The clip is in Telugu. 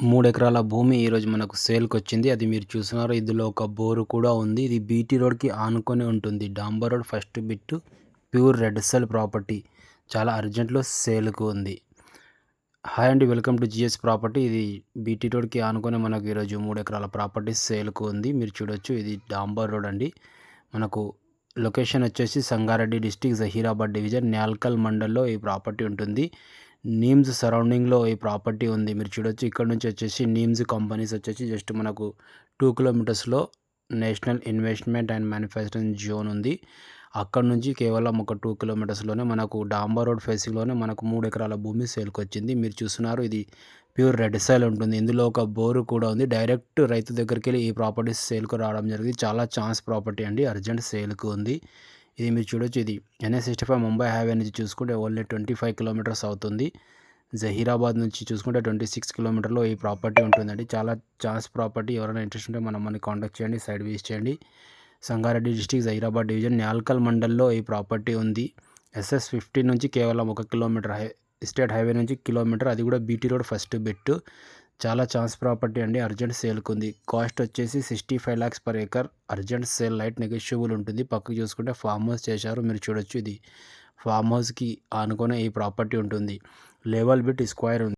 మూడు ఎకరాల భూమి ఈరోజు మనకు సేల్కి వచ్చింది అది మీరు చూస్తున్నారు. ఇందులో ఒక బోరు కూడా ఉంది. ఇది బీటీ రోడ్కి ఆనుకొని ఉంటుంది. డాంబర్ road first bit pure red soil property. చాలా అర్జెంట్లో సేల్కు ఉంది. హాయ్ అండి. Welcome to GS property. ఇది బీటీ రోడ్కి ఆనుకొని మనకు ఈరోజు మూడు ఎకరాల ప్రాపర్టీ సేల్కు ఉంది. మీరు చూడొచ్చు. ఇది డాంబర్ రోడ్ అండి. మనకు లొకేషన్ వచ్చేసి సంగారెడ్డి డిస్టిక్ జహీరాబాద్ డివిజన్ న్యాల్కల్ మండల్లో ఈ ప్రాపర్టీ ఉంటుంది. నీమ్స్ సరౌండింగ్లో ఈ ప్రాపర్టీ ఉంది. మీరు చూడొచ్చు ఇక్కడ నుంచి వచ్చేసి నీమ్స్ కంపెనీస్ వచ్చేసి జస్ట్ మనకు two కిలోమీటర్స్లో national investment and manufacturing zone ఉంది. అక్కడ నుంచి కేవలం ఒక టూ కిలోమీటర్స్లోనే మనకు డాంబర్ రోడ్ ఫేసింగ్లోనే మనకు మూడు ఎకరాల భూమి సేల్కి వచ్చింది మీరు చూస్తున్నారు ఇది ప్యూర్ రెడ్ సైల్ ఉంటుంది. ఇందులో ఒక బోరు కూడా ఉంది. డైరెక్ట్ రైతు దగ్గరికి వెళ్ళి ఈ ప్రాపర్టీ సేల్కు రావడం జరిగింది. చాలా ఛాన్స్ ప్రాపర్టీ అండి. అర్జెంట్ సేల్కు ఉంది. ఇది మీరు చూడొచ్చు. ఇది NS sixty five Mumbai highway నుంచి చూసుకుంటే ఓన్లీ ట్వంటీ ఫైవ్ కిలోమీటర్స్ అవుతుంది. జహీరాబాద్ నుంచి చూసుకుంటే ట్వంటీ సిక్స్ కిలోమీటర్లో ఈ ప్రాపర్టీ ఉంటుందండి. చాలా చాన్స్ ప్రాపర్టీ. ఎవరైనా ఇంట్రెస్ట్ ఉంటే మనం మనకి కాంటాక్ట్ చేయండి సైడ్ వీస్ చేయండి. సంగారెడ్డి డిస్టిక్ జహీరాబాద్ డివిజన్ న్యాల్కల్ మండల్లో ఈ ప్రాపర్టీ ఉంది. ఎస్ఎస్ ఫిఫ్టీన్ నుంచి కేవలం ఒక కిలోమీటర్ హై స్టేట్ హైవే నుంచి కిలోమీటర్. అది కూడా బీటీ రోడ్ ఫస్ట్ బిట్ చాలా ఛాన్స్ ప్రాపర్టీ అండి అర్జెంట్ సేల్కి ఉంది కాస్ట్ వచ్చేసి sixty five lakhs per acre. Urgent sale light negotiable ఉంటుంది. పక్కకు చూసుకుంటే ఫామ్ హౌస్ చేశారు మీరు చూడొచ్చు ఇది. ఫామ్ హౌస్కి ఆనుకునే ఈ ప్రాపర్టీ ఉంటుంది. లెవెల్ బిట్ స్క్వేర్ ఉంది.